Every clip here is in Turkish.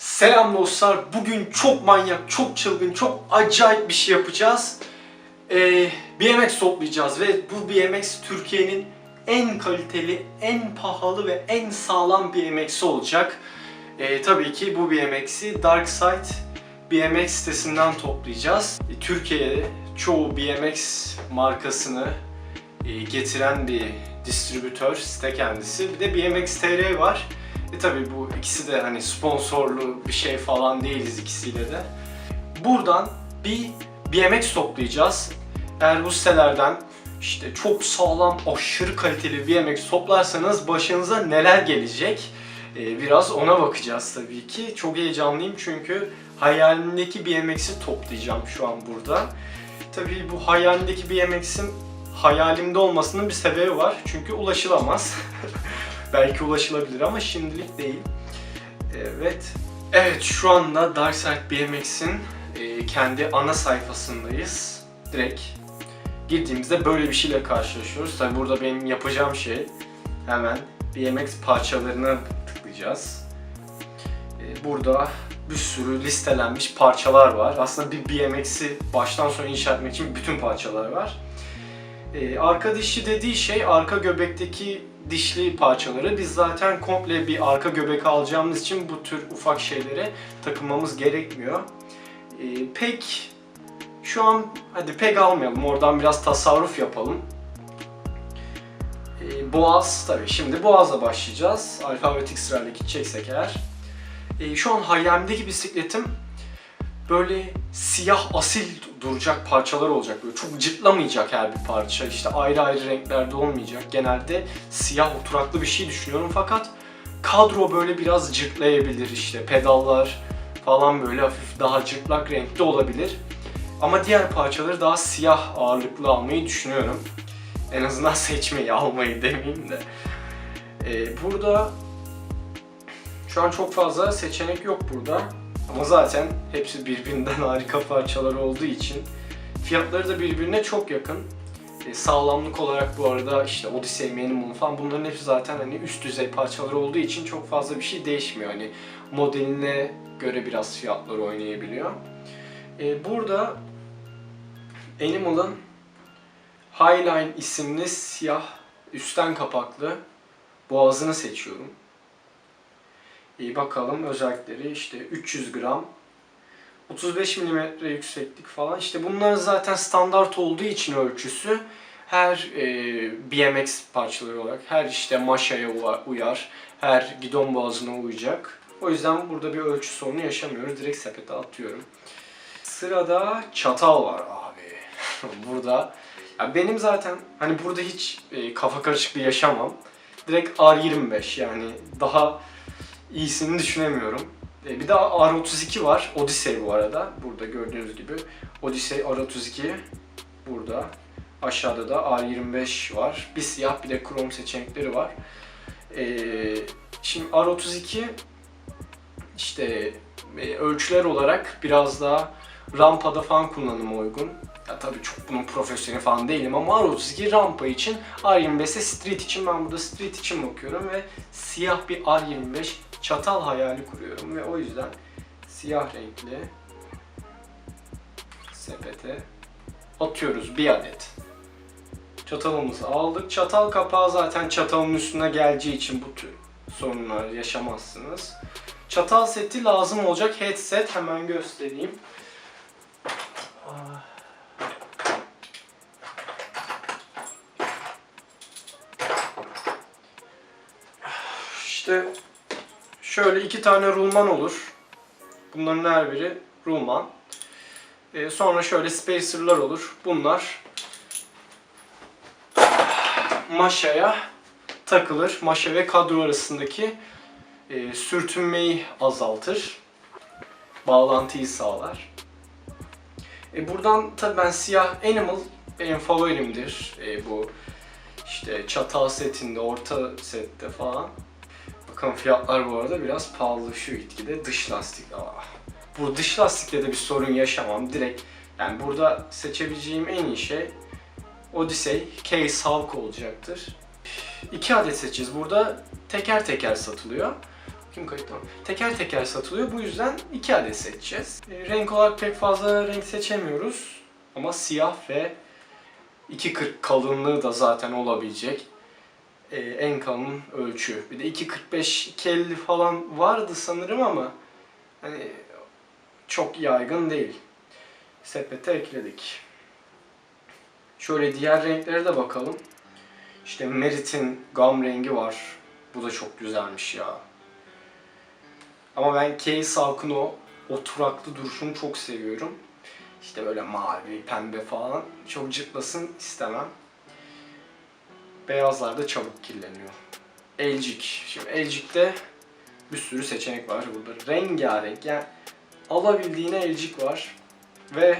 Selam dostlar. Bugün çok manyak, çok çılgın, çok acayip bir şey yapacağız. Ee, BMX toplayacağız ve bu BMX Türkiye'nin en kaliteli, en pahalı ve en sağlam BMX'i olacak. Ee, tabii ki bu BMX'i Darkside BMX sitesinden toplayacağız. Ee, Türkiye'ye çoğu BMX markasını e, getiren bir distribütör site kendisi. Bir de BMX TR var. E tabi bu ikisi de hani sponsorlu bir şey falan değiliz ikisiyle de. Buradan bir BMX toplayacağız. Eğer bu sitelerden işte çok sağlam, aşırı kaliteli BMX toplarsanız başınıza neler gelecek? E, biraz ona bakacağız tabii ki. Çok heyecanlıyım çünkü hayalimdeki BMX'i toplayacağım şu an burada. Tabii bu hayalimdeki BMX'in hayalimde olmasının bir sebebi var. Çünkü ulaşılamaz. Belki ulaşılabilir ama şimdilik değil. Evet. Evet şu anda Darkside BMX'in e, kendi ana sayfasındayız. Direkt girdiğimizde böyle bir şeyle karşılaşıyoruz. Tabi burada benim yapacağım şey hemen BMX parçalarına tıklayacağız. E, burada bir sürü listelenmiş parçalar var. Aslında bir BMX'i baştan sona inşa etmek için bütün parçalar var. Ee, arka dişli dediği şey arka göbekteki dişli parçaları. Biz zaten komple bir arka göbek alacağımız için bu tür ufak şeylere takılmamız gerekmiyor. Ee, pek şu an hadi pek almayalım. Oradan biraz tasarruf yapalım. Ee, boğaz tabii. Şimdi boğazla başlayacağız. Alfabetik sırayla gideceksek eğer. Ee, şu an hayalimdeki bisikletim böyle siyah asil duracak parçalar olacak. Böyle çok cırtlamayacak her bir parça. İşte ayrı ayrı renklerde olmayacak. Genelde siyah oturaklı bir şey düşünüyorum fakat kadro böyle biraz cırtlayabilir işte pedallar falan böyle hafif daha cırtlak renkte olabilir. Ama diğer parçaları daha siyah ağırlıklı almayı düşünüyorum. En azından seçmeyi almayı demeyeyim de. Ee, burada şu an çok fazla seçenek yok burada. Ama zaten hepsi birbirinden harika parçalar olduğu için fiyatları da birbirine çok yakın. E, sağlamlık olarak bu arada işte Odyssey, Minimum falan bunların hepsi zaten hani üst düzey parçalar olduğu için çok fazla bir şey değişmiyor. Hani modeline göre biraz fiyatları oynayabiliyor. E, burada Animal'ın Highline isimli siyah üstten kapaklı boğazını seçiyorum. İyi bakalım özellikleri işte 300 gram 35 mm yükseklik falan işte bunlar zaten standart olduğu için ölçüsü her e, BMX parçaları olarak her işte maşaya uyar, her gidon boğazına uyacak. O yüzden burada bir ölçü sorunu yaşamıyoruz. Direkt sepete atıyorum. Sırada çatal var abi. burada ya benim zaten hani burada hiç e, kafa karışıklığı yaşamam. Direkt R25 yani daha iyisini düşünemiyorum. E, bir de R32 var. Odyssey bu arada. Burada gördüğünüz gibi. Odyssey R32 burada. Aşağıda da R25 var. Bir siyah bir de krom seçenekleri var. E, şimdi R32 işte e, ölçüler olarak biraz daha rampada falan kullanıma uygun. Ya tabii çok bunun profesyoneli falan değilim ama R32 rampa için, R25 ise street için ben burada street için bakıyorum ve siyah bir R25 çatal hayali kuruyorum ve o yüzden siyah renkli sepete atıyoruz bir adet. Çatalımızı aldık. Çatal kapağı zaten çatalın üstüne geleceği için bu tür sorunlar yaşamazsınız. Çatal seti lazım olacak headset hemen göstereyim. İşte şöyle iki tane rulman olur. Bunların her biri rulman. Ee, sonra şöyle spacerlar olur. Bunlar maşaya takılır. Maşa ve kadro arasındaki e, sürtünmeyi azaltır. Bağlantıyı sağlar. E, buradan tabii ben siyah Animal benim favorimdir. E, bu işte çatal setinde, orta sette falan. Bakın fiyatlar bu arada biraz pahalı şu gitgide. Dış lastik. Aa. Bu dış lastikle de bir sorun yaşamam. Direkt yani burada seçebileceğim en iyi şey Odyssey Case Hulk olacaktır. İki adet seçeceğiz. Burada teker teker satılıyor. Kim kayıt. Teker teker satılıyor. Bu yüzden iki adet seçeceğiz. E, renk olarak pek fazla renk seçemiyoruz. Ama siyah ve 2.40 kalınlığı da zaten olabilecek e, en kalın ölçü. Bir de 2.45 2.50 falan vardı sanırım ama hani çok yaygın değil. Sepete ekledik. Şöyle diğer renklere de bakalım. İşte Merit'in gam rengi var. Bu da çok güzelmiş ya. Ama ben Kei Salk'ın o oturaklı duruşunu çok seviyorum. İşte böyle mavi, pembe falan çok cırtlasın istemem. Beyazlar da çabuk kirleniyor. Elcik. Şimdi Elcik'te bir sürü seçenek var burada. Rengarenk yani alabildiğine elcik var. Ve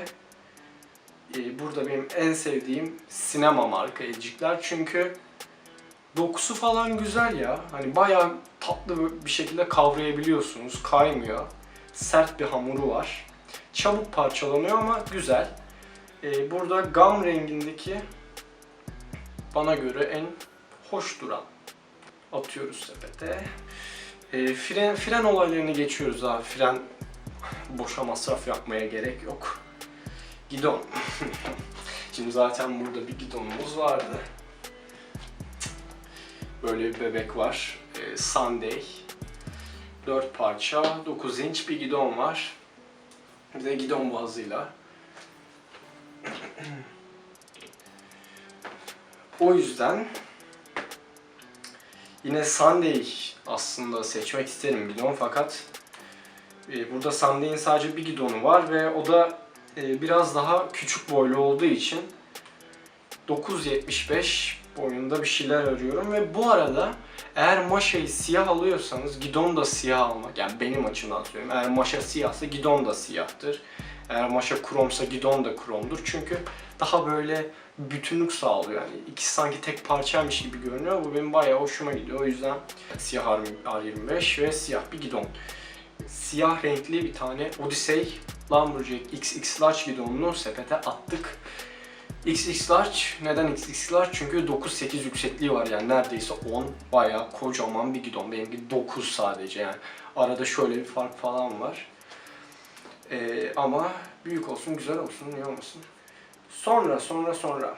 e, burada benim en sevdiğim sinema marka elcikler. Çünkü dokusu falan güzel ya. Hani bayağı tatlı bir şekilde kavrayabiliyorsunuz. Kaymıyor. Sert bir hamuru var. Çabuk parçalanıyor ama güzel. E, burada gam rengindeki bana göre en hoş duran atıyoruz sepete. E, fren, fren olaylarını geçiyoruz abi. Fren boşa masraf yapmaya gerek yok. Gidon. Şimdi zaten burada bir gidonumuz vardı. Böyle bir bebek var. E, Sunday. 4 parça, 9 inç bir gidon var. Bir de gidon boğazıyla. O yüzden yine Sunday aslında seçmek isterim bidon fakat e, burada Sunday'in sadece bir gidonu var ve o da e, biraz daha küçük boylu olduğu için 9.75 boyunda bir şeyler arıyorum ve bu arada eğer maşayı siyah alıyorsanız gidon da siyah almak yani benim açımdan söylüyorum. Eğer maşa siyahsa gidon da siyahtır. Eğer maşa kromsa gidon da kromdur. Çünkü daha böyle bütünlük sağlıyor. Yani ikisi sanki tek parçaymış gibi görünüyor. Bu benim bayağı hoşuma gidiyor. O yüzden siyah R25 ve siyah bir gidon. Siyah renkli bir tane Odyssey Lumberjack XX Large gidonunu sepete attık. XX Large, neden XX Large? Çünkü 9-8 yüksekliği var yani neredeyse 10. Bayağı kocaman bir gidon. Benimki 9 sadece yani. Arada şöyle bir fark falan var. Ee, ama büyük olsun, güzel olsun, niye olmasın. Sonra, sonra, sonra.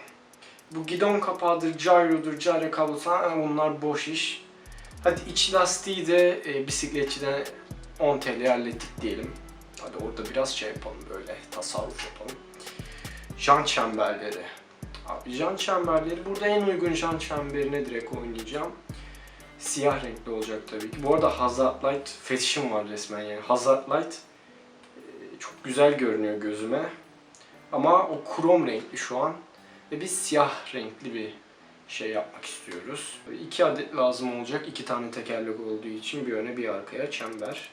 Bu gidon kapağıdır, gyrodur, gyro kablosu, bunlar boş iş. Hadi iç lastiği de e, bisikletçiden 10 TL hallettik diyelim. Hadi orada biraz şey yapalım böyle, tasarruf yapalım. Jant çemberleri. Abi jant çemberleri, burada en uygun jant çemberine direkt oynayacağım. Siyah renkli olacak tabii ki. Bu arada Hazard Light fetişim var resmen yani. Hazard Light e, çok güzel görünüyor gözüme. Ama o krom renkli şu an. Ve biz siyah renkli bir şey yapmak istiyoruz. İki adet lazım olacak. iki tane tekerlek olduğu için bir öne bir arkaya çember.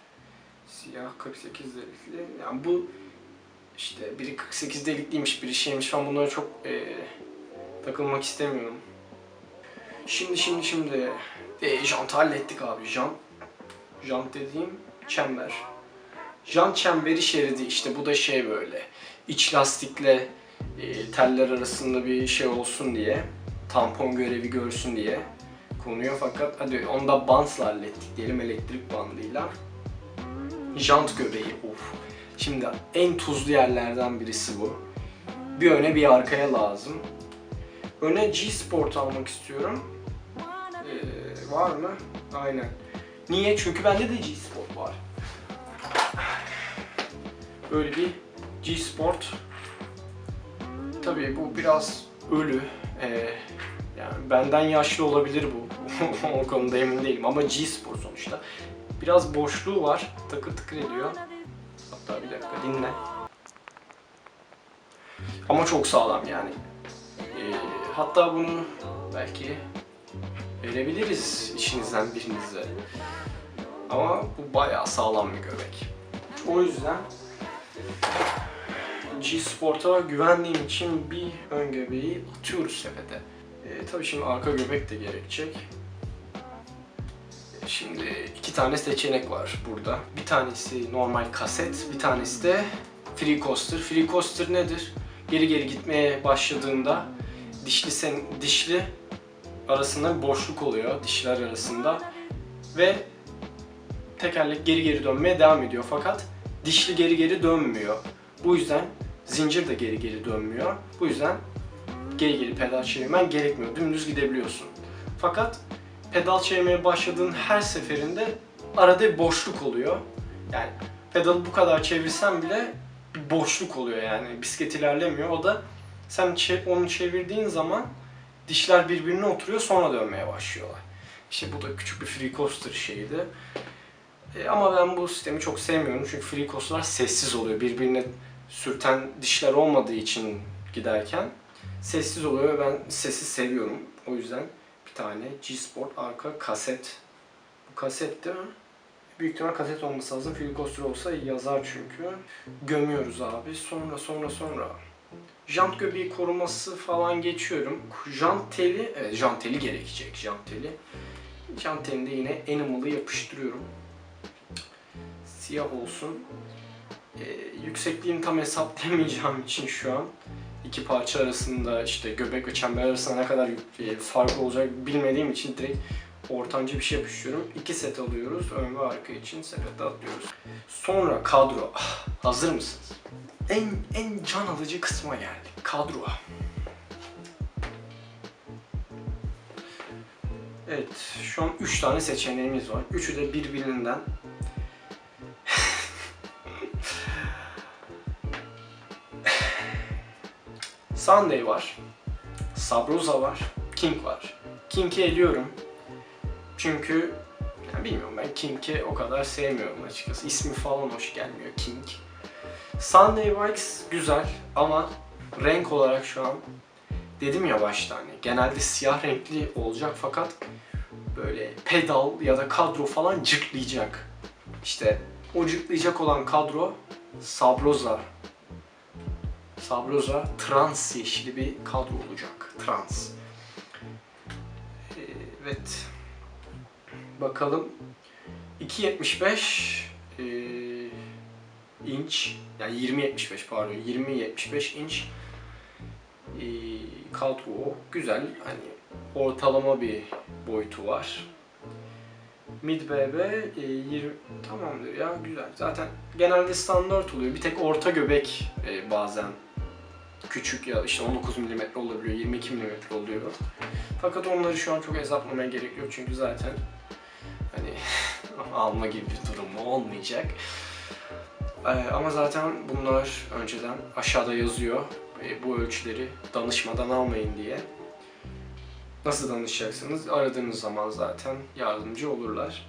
Siyah 48 delikli. Yani bu işte biri 48 delikliymiş, biri şeymiş falan bunlara çok e, takılmak istemiyorum. Şimdi şimdi şimdi e, jant hallettik abi. Jant, jant dediğim çember. Jant çemberi şeridi işte bu da şey böyle. İç lastikle e, teller arasında bir şey olsun diye. Tampon görevi görsün diye konuyor fakat hadi onu da bantla hallettik diyelim elektrik bandıyla. Jant göbeği of. Şimdi en tuzlu yerlerden birisi bu. Bir öne bir arkaya lazım. Öne G-Sport almak istiyorum. Ee, var mı? Aynen. Niye? Çünkü bende de G-Sport var. Böyle bir G-Sport. Tabii bu biraz ölü. Ee, yani benden yaşlı olabilir bu. o konuda emin değilim ama G-Sport sonuçta. Biraz boşluğu var. Takır tıkır ediyor. Hatta bir dakika dinle. Ama çok sağlam yani. Ee, hatta bunu belki verebiliriz işinizden birinize. Ama bu bayağı sağlam bir göbek. O yüzden G-Sport'a güvendiğim için bir ön göbeği atıyoruz sepete. Ee, tabii şimdi arka göbek de gerekecek. Şimdi iki tane seçenek var burada. Bir tanesi normal kaset, bir tanesi de free coaster. Free coaster nedir? Geri geri gitmeye başladığında dişli sen dişli arasında boşluk oluyor dişler arasında ve tekerlek geri geri dönmeye devam ediyor fakat dişli geri geri dönmüyor. Bu yüzden zincir de geri geri dönmüyor. Bu yüzden geri geri pedal çevirmen gerekmiyor. Dümdüz gidebiliyorsun. Fakat pedal çevirmeye başladığın her seferinde arada bir boşluk oluyor. Yani pedalı bu kadar çevirsen bile bir boşluk oluyor yani. Bisiklet ilerlemiyor. O da sen onu çevirdiğin zaman dişler birbirine oturuyor sonra dönmeye başlıyorlar. İşte bu da küçük bir free coaster şeydi. E, ama ben bu sistemi çok sevmiyorum çünkü free coaster'lar sessiz oluyor. Birbirine sürten dişler olmadığı için giderken sessiz oluyor ve ben sesi seviyorum. O yüzden bir tane G-Sport arka kaset. Bu kaset değil mi? Büyük ihtimal kaset olması lazım. Coaster olsa yazar çünkü. Gömüyoruz abi. Sonra sonra sonra. Jant göbeği koruması falan geçiyorum. Jant teli, evet jant teli gerekecek jant teli. Jant telinde yine Animal'ı yapıştırıyorum. Siyah olsun. Ee, yüksekliğini tam hesaplayamayacağım için şu an iki parça arasında işte göbek ve çember arasında ne kadar e, fark olacak bilmediğim için direkt ortanca bir şey yapıştırıyorum. İki set alıyoruz. Ön ve arka için sepete atlıyoruz. Sonra kadro. Ah, Hazır mısınız? En en can alıcı kısma geldik. Kadro. Evet, şu an 3 tane seçeneğimiz var. Üçü de birbirinden Sunday var. Sabrosa var. King var. King'i eliyorum. Çünkü yani bilmiyorum ben King'i o kadar sevmiyorum açıkçası. İsmi falan hoş gelmiyor King. Sunday Bikes güzel ama renk olarak şu an dedim ya başta hani genelde siyah renkli olacak fakat böyle pedal ya da kadro falan cırtlayacak. İşte o cırtlayacak olan kadro Sabrosa. Sabrosa trans yeşili bir kadro olacak. Trans. Ee, Evet. Bakalım. 2.75 ee, inç yani 20.75 pardon 20.75 inç ee, kadro güzel hani ortalama bir boyutu var. Mid BB e, 20 tamamdır ya güzel. Zaten genelde standart oluyor. Bir tek orta göbek e, bazen küçük ya işte 19 mm olabiliyor, 22 mm oluyor. Fakat onları şu an çok hesaplamaya gerek yok çünkü zaten hani alma gibi bir durum olmayacak. Ee, ama zaten bunlar önceden aşağıda yazıyor. Ee, bu ölçüleri danışmadan almayın diye. Nasıl danışacaksınız? Aradığınız zaman zaten yardımcı olurlar.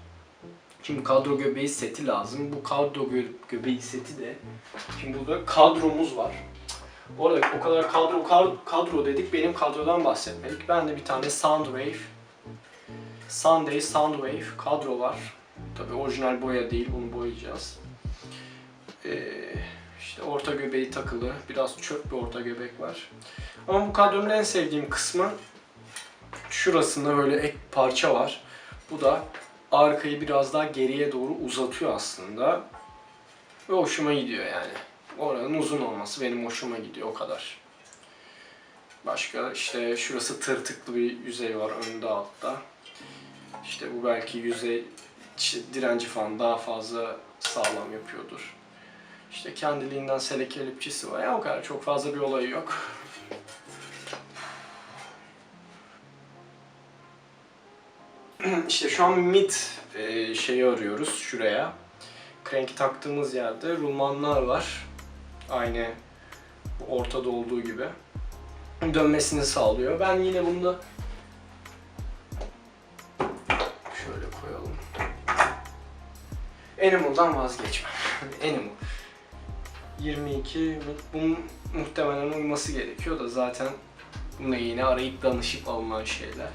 Şimdi kadro göbeği seti lazım. Bu kadro gö- göbeği seti de şimdi burada kadromuz var. Bu arada o kadar kadro kad- kadro dedik. Benim kadrodan bahsetmedik. Ben de bir tane Soundwave Sunday Soundwave kadro var. Tabi orijinal boya değil. Bunu boyayacağız. Ee, işte orta göbeği takılı. Biraz çöp bir orta göbek var. Ama bu kadronun en sevdiğim kısmı şurasında böyle ek parça var. Bu da arkayı biraz daha geriye doğru uzatıyor aslında. Ve hoşuma gidiyor yani. Oranın uzun olması benim hoşuma gidiyor o kadar. Başka işte şurası tırtıklı bir yüzey var önde altta. İşte bu belki yüzey direnci falan daha fazla sağlam yapıyordur. İşte kendiliğinden selek elipçisi var. Ya o kadar çok fazla bir olayı yok. İşte şu an mid e, şeyi arıyoruz şuraya. Crank'i taktığımız yerde rulmanlar var. Aynı ortada olduğu gibi. Dönmesini sağlıyor. Ben yine bunda şöyle koyalım. Animal'dan vazgeçmem. Animal. 22 bunun muhtemelen uyması gerekiyor da zaten bunu yine arayıp danışıp alınan şeyler.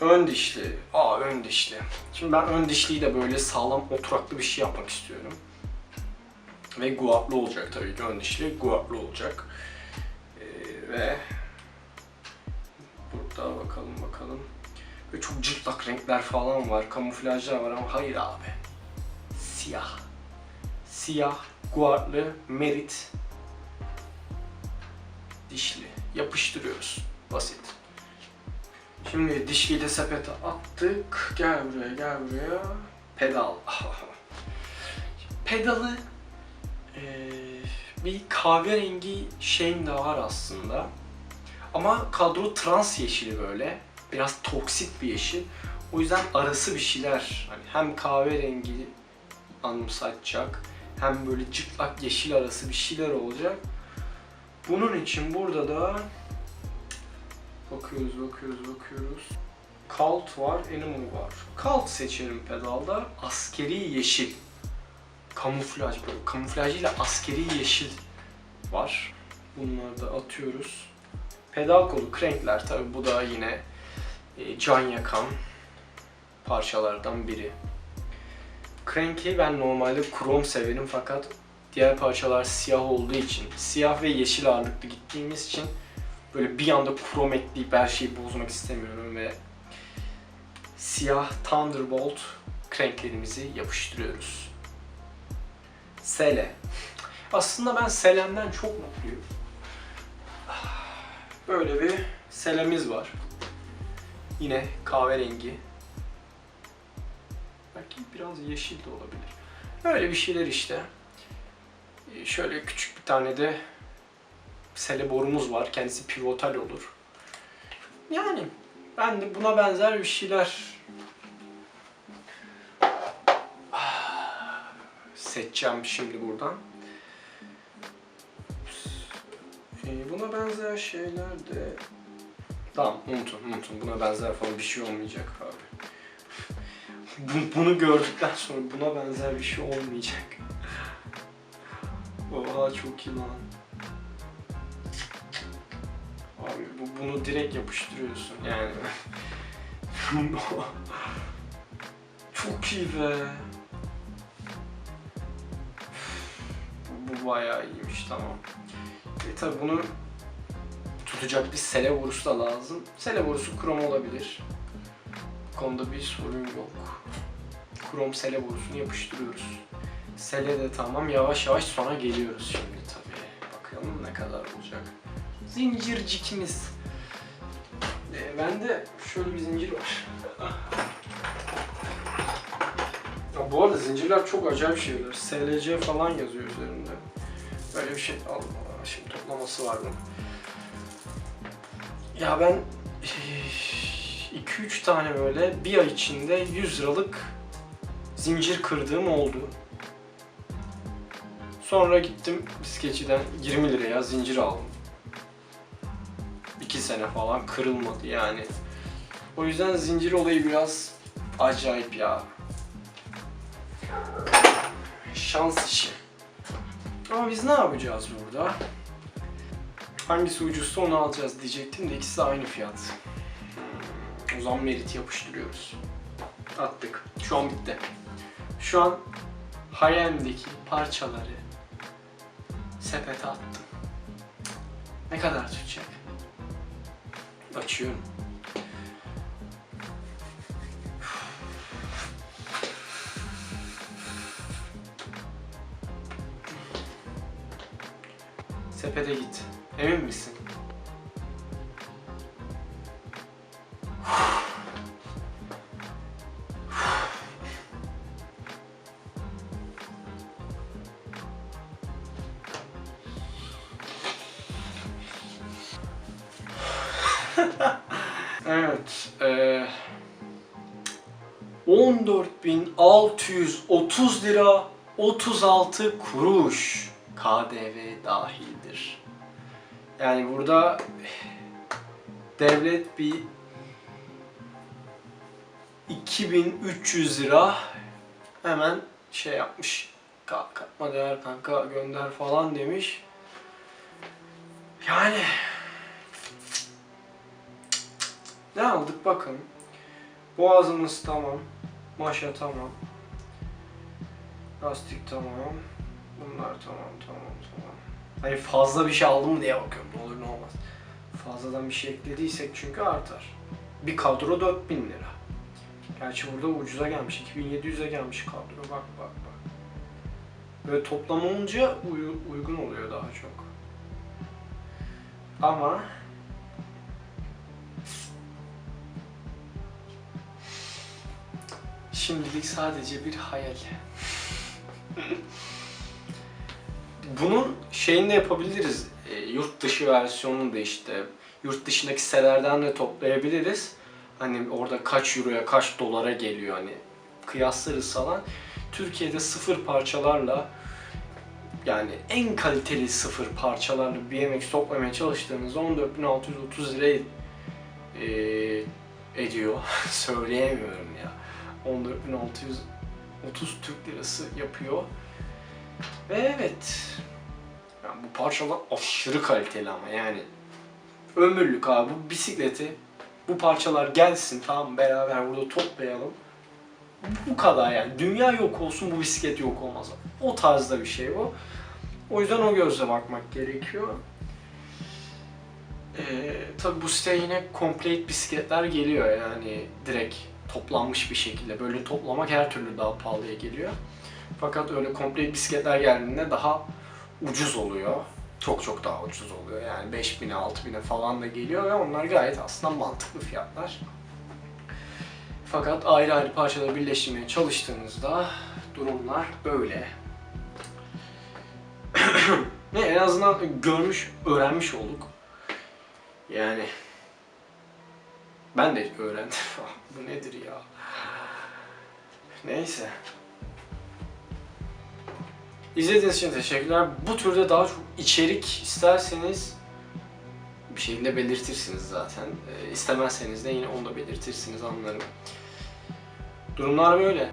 Ön dişli. Aa ön dişli. Şimdi ben ön dişliyi de böyle sağlam oturaklı bir şey yapmak istiyorum. Ve guatlı olacak tabii ki ön dişli guatlı olacak. Ee, ve burada bakalım bakalım. Böyle çok cırtlak renkler falan var, kamuflajlar var ama hayır abi. Siyah. Siyah, guatlı, merit. Dişli. Yapıştırıyoruz. Basit. Şimdi dişliyi de sepete attık. Gel buraya, gel buraya. Pedal. Pedalı eee, bir kahverengi şeyim de var aslında. Ama kadro trans yeşili böyle. Biraz toksit bir yeşil. O yüzden arası bir şeyler. Hani hem kahverengi anımsatacak hem böyle cıplak yeşil arası bir şeyler olacak. Bunun için burada da bakıyoruz, bakıyoruz, bakıyoruz. Kalt var, Animal var. Kalt seçerim pedalda. Askeri yeşil. Kamuflaj böyle. Kamuflaj ile askeri yeşil var. Bunları da atıyoruz. Pedal kolu, crankler tabi bu da yine e, can yakan parçalardan biri. Crank'i ben normalde krom severim fakat diğer parçalar siyah olduğu için, siyah ve yeşil ağırlıklı gittiğimiz için böyle bir anda krom ekleyip her şeyi bozmak istemiyorum ve siyah Thunderbolt cranklerimizi yapıştırıyoruz. Sele. Aslında ben Selem'den çok mutluyum. Böyle bir selemiz var. Yine kahverengi. Belki biraz yeşil de olabilir. Öyle bir şeyler işte. Ee, Şöyle küçük bir tane de sele borumuz var. Kendisi pivotal olur. Yani ben de buna benzer bir şeyler seçeceğim şimdi buradan. Ee, buna benzer şeyler de... Tamam unutun unutun buna benzer falan bir şey olmayacak abi. Bu- Bunu gördükten sonra buna benzer bir şey olmayacak. Oha çok iyi lan. Abi bu, bunu direkt yapıştırıyorsun yani. çok iyi be. Bu, bayağı iyiymiş tamam. E tabi bunu tutacak bir sele borusu da lazım. Sele borusu krom olabilir. Bu konuda bir sorun yok. Krom sele borusunu yapıştırıyoruz. Sele de tamam yavaş yavaş sona geliyoruz şimdi tabii. Bakalım ne kadar olacak. Zincircikimiz. Ee, bende şöyle bir zincir var. Bu arada zincirler çok acayip şeyler. SLC falan yazıyor üzerinde. Böyle bir şey Allah şimdi toplaması var. Ya ben 2-3 tane böyle bir ay içinde 100 liralık zincir kırdığım oldu. Sonra gittim bisketçiden 20 liraya zincir aldım. 2 sene falan kırılmadı yani. O yüzden zincir olayı biraz acayip ya. Şans işi. Ama biz ne yapacağız burada? Hangisi ucuzsa onu alacağız diyecektim de ikisi aynı fiyat. O zaman merit yapıştırıyoruz. Attık. Şu an bitti. Şu an hayalimdeki parçaları sepete attım. Ne kadar tutacak? Açıyorum. Sepete git. Emin misin? evet. eee 14.630 lira 36 kuruş KDV dahildir. Yani burada devlet bir 2300 lira hemen şey yapmış. Ka- Katma değer kanka gönder falan demiş. Yani ne aldık bakın. Boğazımız tamam. Maşa tamam. Lastik tamam. Bunlar tamam tamam tamam. Hani fazla bir şey aldım mı diye bakıyorum ne olur ne olmaz. Fazladan bir şey eklediysek çünkü artar. Bir kadro 4000 lira. Gerçi burada ucuza gelmiş. 2700'e gelmiş kadro. Bak bak bak. Böyle toplam olunca uygun oluyor daha çok. Ama Şimdilik sadece bir hayal. Bunun şeyini de yapabiliriz. E, yurt dışı versiyonunu da işte yurt dışındaki sitelerden de toplayabiliriz. Hani orada kaç euroya kaç dolara geliyor hani kıyaslarız falan. Türkiye'de sıfır parçalarla yani en kaliteli sıfır parçalarla BMX toplamaya çalıştığınızda 14.630 lira e, ediyor. Söyleyemiyorum ya. 14.630 Türk lirası yapıyor. Ve evet. Yani bu parçalar aşırı kaliteli ama yani ömürlük abi bu bisikleti bu parçalar gelsin tamam beraber burada toplayalım. Bu kadar yani. Dünya yok olsun bu bisiklet yok olmaz. O tarzda bir şey bu. O yüzden o gözle bakmak gerekiyor. Ee, tabi bu siteye yine complete bisikletler geliyor yani direkt toplanmış bir şekilde. Böyle toplamak her türlü daha pahalıya geliyor. Fakat öyle complete bisikletler geldiğinde daha ucuz oluyor. Çok çok daha ucuz oluyor. Yani 5000'e 6000'e falan da geliyor ve onlar gayet aslında mantıklı fiyatlar. Fakat ayrı ayrı parçaları birleştirmeye çalıştığınızda durumlar böyle. ne en azından görmüş, öğrenmiş olduk. Yani ben de öğrendim. Bu nedir ya? Neyse. İzlediğiniz için teşekkürler. Bu türde daha çok içerik isterseniz bir şekilde belirtirsiniz zaten. Ee, istemezseniz de yine onu da belirtirsiniz anlarım. Durumlar böyle.